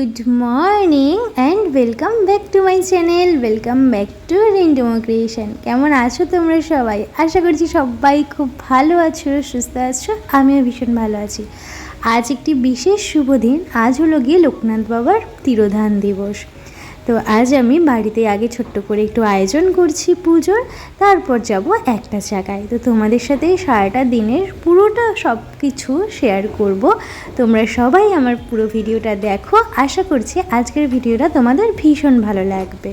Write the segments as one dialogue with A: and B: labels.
A: Good morning and welcome back to my channel, welcome back to রিন্ডোমো creation. কেমন আছো তোমরা সবাই? আশা করছি সবাই খুব ভালো আছো, সুস্থ আছো, আমিও ভীষণ ভালো আছি। আজ একটি বিশেষ শুভ দিন, আজ হলো গিয়ে লোকনাথ বাবার তিরোধান দিবস। তো আজ আমি বাড়িতে আগে ছোট্ট করে একটু আয়োজন করছি পুজোর, তারপর যাব একটা জায়গায়। তো তোমাদের সাথে সারাটা দিনের পুরোটা সব কিছু শেয়ার করব। তোমরা সবাই আমার পুরো ভিডিওটা দেখো। আশা করছি আজকের ভিডিওটা তোমাদের ভীষণ ভালো লাগবে।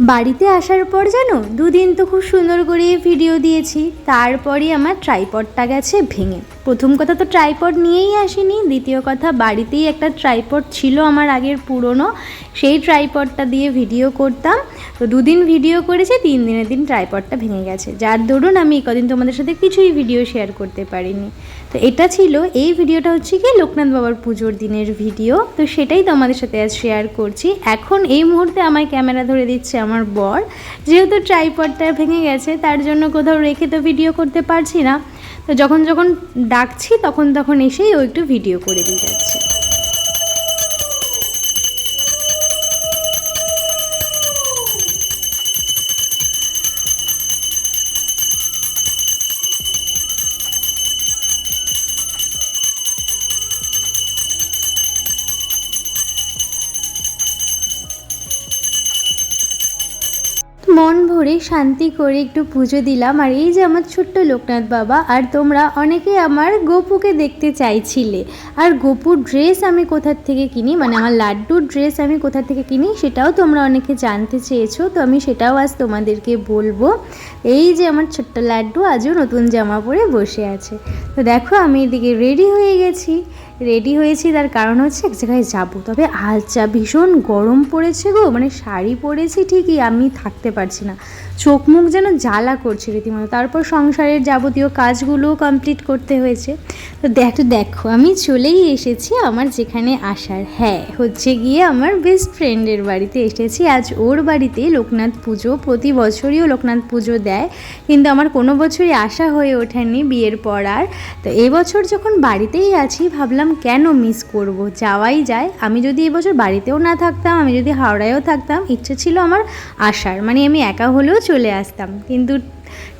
A: বাড়িতে আসার পর জানো দুদিন তো খুব সুন্দর করে ভিডিও দিয়েছি তারপরে আমার ট্রাইপডটা গেছে ভেঙে। প্রথম কথা তো ট্রাইপড নিয়েই আসিনি, দ্বিতীয় কথা বাড়িতেই একটা ট্রাইপড ছিল আমার আগের পুরনো, সেই ট্রাইপডটা দিয়ে ভিডিও করতাম। তো দুদিন ভিডিও করেছি, তিন দিনের দিন ট্রাইপডটা ভেঙে গেছে। যার দরুন আমি কদিন তোমাদের সাথে কিছুই ভিডিও শেয়ার করতে পারিনি। তো এটা ছিল, এই ভিডিওটা হচ্ছে কি লোকনাথ বাবার পুজোর দিনের ভিডিও তো সেটাই তোমাদের সাথে আজ শেয়ার করছি। এখন এই মুহূর্তে আমায় ক্যামেরা ধরে দিচ্ছে আমার বর। যেহেতু ট্রাইপডটা ভেঙে গেছে, তার জন্য কোথাও রেখে তো ভিডিও করতে পারছি না। তো যখন যখন ডাকছি, তখন তখন এসেই ও একটু ভিডিও করে দিয়ে যাচ্ছে। মন ভরে শান্তি করে একটু পুজো দিলাম। আর এই যে আমার ছোট্ট লোকনাথ বাবা, আর তোমরা অনেকে আমার গোপুকে দেখতে চাইছিলে। আর গোপুর ড্রেস আমি কোথার থেকে কিনি? মানে আমার লাড্ডুর ড্রেস আমি কোথা থেকে কিনি সেটাও তোমরা অনেকে জানতে চেয়েছো, তো আমি সেটাও আজ তোমাদেরকে বলব। এই যে আমার ছোট্ট লাড্ডু আজও নতুন জামা পরে বসে আছে। তো দেখো আমি এদিকে রেডি হয়ে গেছি। রেডি হয়েছি, তার কারণ হচ্ছে এক জায়গায় যাব। তবে আজ যা ভীষণ গরম পড়েছে গো মানে শাড়ি পরেছি ঠিকই, আমি থাকতে পারছি না। চোখ মুখ যেন জ্বালা করছে রীতিমতো। তারপর সংসারের যাবতীয় কাজগুলোও কমপ্লিট করতে হয়েছে। তো দেখ, দেখো, আমি চলেই এসেছি আমার যেখানে আসার। হ্যাঁ হচ্ছে গিয়ে আমার বেস্ট ফ্রেন্ডের বাড়িতে এসেছি। আজ ওর বাড়িতে লোকনাথ পুজো, প্রতি বছরই ও লোকনাথ পুজো দেয়। কিন্তু আমার কোনো বছরই আশা হয়ে ওঠেনি বিয়ের পর আর। তো এবছর যখন বাড়িতেই আছি, ভাবলাম কেন মিস করব? যাওয়াই যায়। আমি যদি এবছর বাড়িতেও না থাকতাম, আমি যদি হাওড়ায়ও থাকতাম, ইচ্ছে ছিল আমার আসার। মানে আমি একা হলেও চলে আসতাম। কিন্তু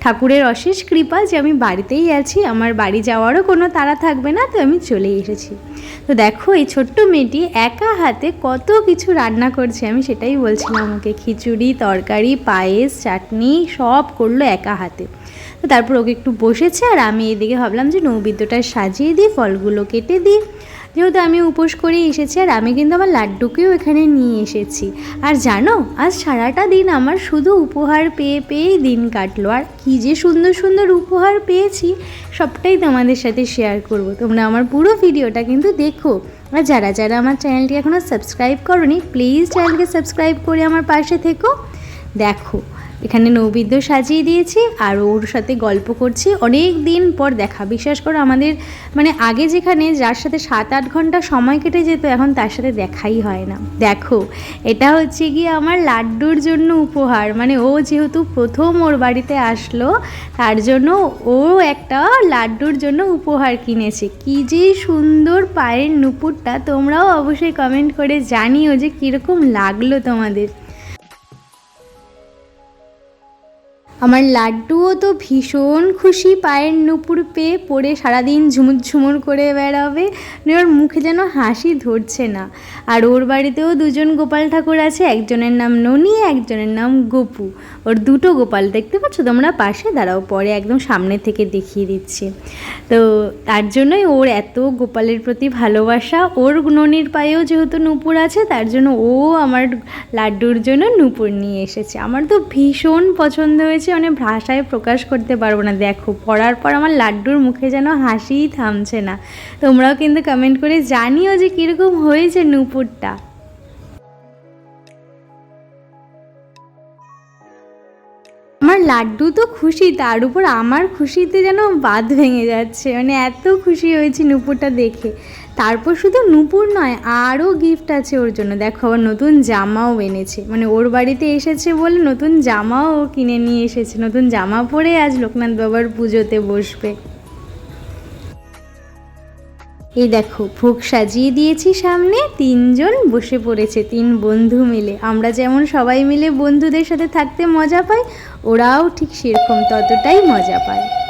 A: ঠাকুরের অশেষ কৃপা যে আমি বাড়িতেই আছি, আমার বাড়ি যাওয়ারও কোনো তাড়া থাকবে না, তো আমি চলে এসেছি। তো দেখো, এই ছোট্ট মেয়েটি একা হাতে কত কিছু রান্না করছে, আমি সেটাই বলছিলাম আমাকে খিচুড়ি, তরকারি, পায়েস, চাটনি, সব করল একা হাতে। তো তারপর ওকে একটু বসেছে, আর আমি এদিকে ভাবলাম যে নৌবিদ্যটা সাজিয়ে দিই, ফলগুলো কেটে দিই। যেহেতু আমি উপোস করে এসেছি আর আমি কিন্তু আমার লাড্ডুকেও এখানে নিয়ে এসেছি। আর জানো, আজ সারাটা দিন আমার শুধু উপহার পেয়ে পেয়েই দিন কাটলো। আর কী যে সুন্দর সুন্দর উপহার পেয়েছি, সবটাই তোমাদের সাথে শেয়ার করব। তোমরা আমার পুরো ভিডিওটা কিন্তু দেখো। আর যারা যারা আমার চ্যানেলটি এখনও সাবস্ক্রাইব করনি প্লিজ চ্যানেলকে সাবস্ক্রাইব করে আমার পাশে থেকো। দেখো এখানে নৈবেদ্য সাজিয়ে দিয়েছি আর ওর সাথে গল্প করছি। অনেক দিন পর দেখা। বিশ্বাস করো, আমাদের মানে আগে যেখানে যার সাথে সাত, আট ঘণ্টা সময় কেটে যেত, এখন তার সাথে দেখাই হয় না। দেখো, এটা হচ্ছে গিয়ে আমার লাড্ডুর জন্য উপহার। মানে ও যেহেতু প্রথম ওর বাড়িতে আসলো, তার জন্য ও একটা লাড্ডুর জন্য উপহার কিনেছে। কি যে সুন্দর পায়ের নুপুরটা তোমরাও অবশ্যই কমেন্ট করে জানিও যে কীরকম লাগল তোমাদের। আমার লাড্ডুও তো ভীষণ খুশি, পায়ের নুপুর পেয়ে পড়ে সারাদিন ঝুমুর ঝুমুর করে বেড়াবে। ওর মুখে যেন হাসি ধরছে না। আর ওর বাড়িতেও দুজন গোপাল ঠাকুর আছে, একজনের নাম ননি, একজনের নাম গোপু। ওর দুটো গোপাল, দেখতে পাচ্ছ তোমরা? পাশে দাঁড়াও, পরে একদম সামনে থেকে দেখিয়ে দিচ্ছে। তো তার জন্যই ওর এত গোপালের প্রতি ভালোবাসা। ওর ননির পায়েও যেহেতু নুপুর আছে, তার জন্য ও আমার লাড্ডুর জন্য নুপুর নিয়ে এসেছে। আমার তো ভীষণ পছন্দ হয়েছে মানে ভাষায় প্রকাশ করতে পারব না। দেখো, পড়ার পর আমার লাড্ডুর মুখে যেন হাসিই থামছে না। তোমরাও কিন্তু কমেন্ট করে জানিও যে কীরকম হয়েছে নুপুরটা। আমার লাড্ডু তো খুশি, তার উপর আমার খুশিতে যেন বাদ ভেঙে যাচ্ছে। মানে এত খুশি হয়েছি নূপুরটা দেখে। তারপর শুধু নূপুর নয়, আরও গিফট আছে ওর জন্য। দেখো, আবার নতুন জামাও এনেছে। মানে ওর বাড়িতে এসেছে বলে নতুন জামাও কিনে নিয়ে এসেছে। নতুন জামা পরে আজ লোকনাথ বাবার পুজোতে বসবে। এই দেখো, ভোগ সাজিয়ে দিয়েছি সামনে, তিনজন বসে পড়েছে, তিন বন্ধু মিলে। আমরা যেমন সবাই মিলে বন্ধুদের সাথে থাকতে মজা পাই, ওরাও ঠিক সেরকম ততটাই মজা পায়।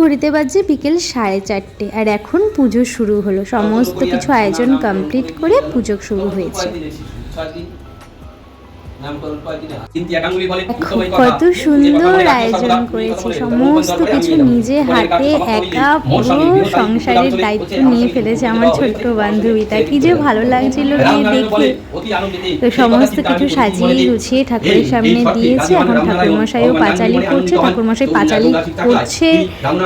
A: ঘড়িতে বাজে বিকেল সাড়ে চারটে। আর এখন পুজো শুরু হলো। সমস্ত কিছু আয়োজন কমপ্লিট করে পুজো শুরু হয়েছে। কত সুন্দর আয়োজন করেছে। সমস্ত কিছু নিজে হাতে একা পুরো সংসারের দায়িত্ব নিয়ে ফেলেছে আমার ছোট্ট বান্ধবীটা। কি যে ভালো লাগছিল দেখে। তো সমস্ত কিছু সাজিয়ে গুছিয়ে ঠাকুরের সামনে দিয়েছে। এখন ঠাকুরমশাইও পাঁচালি করছে ঠাকুরমশাই পাঁচালি করছে।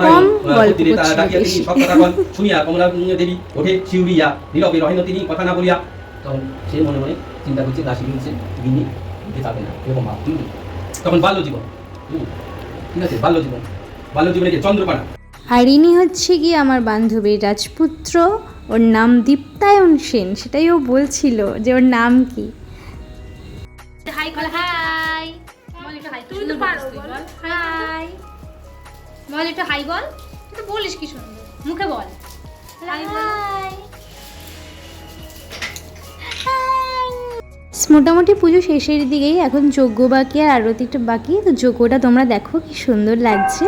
A: কম গল্প করছিল বেশি
B: শুনিয়া কমলা দেবী ওঠে শিউরিয়া নীরবে রহেন তিনি কথা না বলিয়া। তখন সে মনে মনে চিন্তা করছে দাসী বলছে গিনি দিতে যাবে না এরকম ভাব। তখন বাল্য জীবন ঠিক আছে? বাল্য জীবন বাল্য জীবনে যে চন্দ্রপাড়া।
A: আর ইনি হচ্ছে কি আমার বান্ধবীর রাজপুত্র। ওর নাম দীপ্তায়ন সেন। সেটাই ও বলছিল যে ওর নাম কি।
C: হাই বল হাই বল একটু হাই তুই তো পারো বল হাই বল একটু হাই বল। তুই তো বলিস কি সুন্দর মুখে বল। হাই
A: মোটামুটি পুজো শেষের দিকেই এখন যজ্ঞ বাকি আর আরতিটা বাকি। তো যজ্ঞটা তোমরা দেখো, কি সুন্দর লাগছে।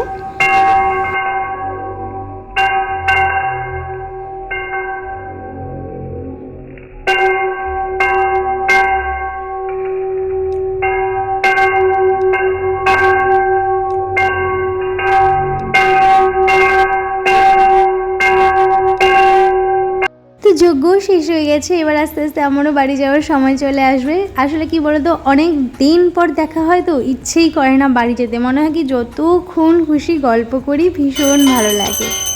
A: শেষ হয়ে গেছে, এবার আস্তে আস্তে আমারও বাড়ি যাওয়ার সময় চলে আসবে। আসলে কি বলতো, অনেক দিন পর দেখা হয় তো, ইচ্ছেই করে না বাড়ি যেতে। মনে হয় কি যতক্ষণ খুশি গল্প করি, ভীষণ ভালো লাগে।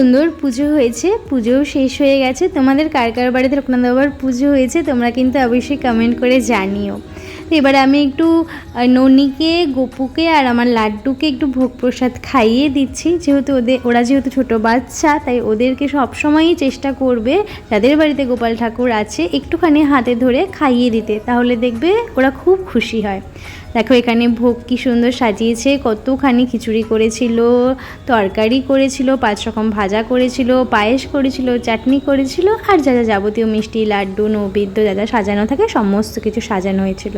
A: সুন্দর পুজো হয়েছে, পুজোও শেষ হয়ে গেছে। তোমাদের কার কার বাড়িতে রঘুনাথ বাবার পুজো হয়েছে, তোমরা কিন্তু অবশ্যই কমেন্ট করে জানিও। তো এবারে আমি একটু ননিকে, গোপুকে আর আমার লাড্ডুকে একটু ভোগ প্রসাদ খাইয়ে দিচ্ছি। যেহেতু ওদের ওরা যেহেতু ছোট বাচ্চা, তাই ওদেরকে সবসময়ই চেষ্টা করবে, যাদের বাড়িতে গোপাল ঠাকুর আছে, একটুখানি হাতে ধরে খাইয়ে দিতে। তাহলে দেখবে ওরা খুব খুশি হয়। দেখো, এখানে ভোগ কি সুন্দর সাজিয়েছে, কতখানি খিচুড়ি করেছিল, তরকারি করেছিল, পাঁচ রকম ভাজা করেছিল, পায়েস করেছিল, চাটনি করেছিল, আর যা যা যাবতীয় মিষ্টি, লাড্ডু, নৈবেদ্য যা যা সাজানো থাকে, সমস্ত কিছু সাজানো হয়েছিল।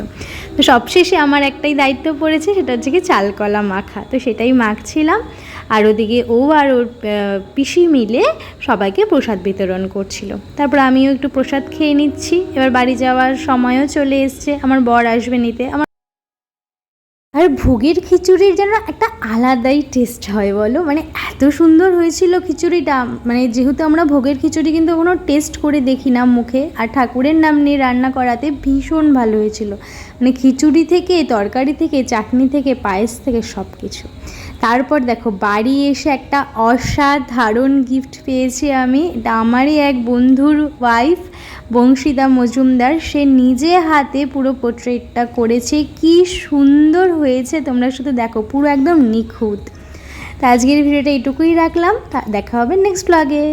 A: তো সবশেষে আমার একটাই দায়িত্ব পড়েছে, সেটা হচ্ছে কি চালকলা মাখা। তো সেটাই মাখছিলাম, আর ওদিকে ও আর ওর পিসি মিলে সবাইকে প্রসাদ বিতরণ করছিল। তারপর আমিও একটু প্রসাদ খেয়ে নিচ্ছি। এবার বাড়ি যাওয়ার সময়ও চলে এসছে, আমার বর আসবে নিতে। আমার আর ভোগের খিচুড়ির যেন একটা আলাদাই টেস্ট হয়, বলো? মানে এত সুন্দর হয়েছিল খিচুড়িটা। মানে যেহেতু আমরা ভোগের খিচুড়ি কিন্তু কোনো টেস্ট করে দেখি না মুখে, আর ঠাকুরের নাম নিয়ে রান্না করাতে ভীষণ ভালো হয়েছিল। মানে খিচুড়ি থেকে, তরকারি থেকে, চাটনি থেকে, পায়েস থেকে সব কিছু তারপর দেখো, বাড়ি এসে একটা অসাধারণ গিফট পেয়েছি আমি। এটা আমারই এক বন্ধুর ওয়াইফ বংশীদা মজুমদার। সে নিজে হাতে পুরো পোর্ট্রেটটা করেছে। কি সুন্দর হয়েছে, তোমরা শুধু দেখো, পুরো একদম নিখুঁত। তা আজকের ভিডিওটা এটুকুই রাখলাম। দেখা হবে নেক্সট ব্লগে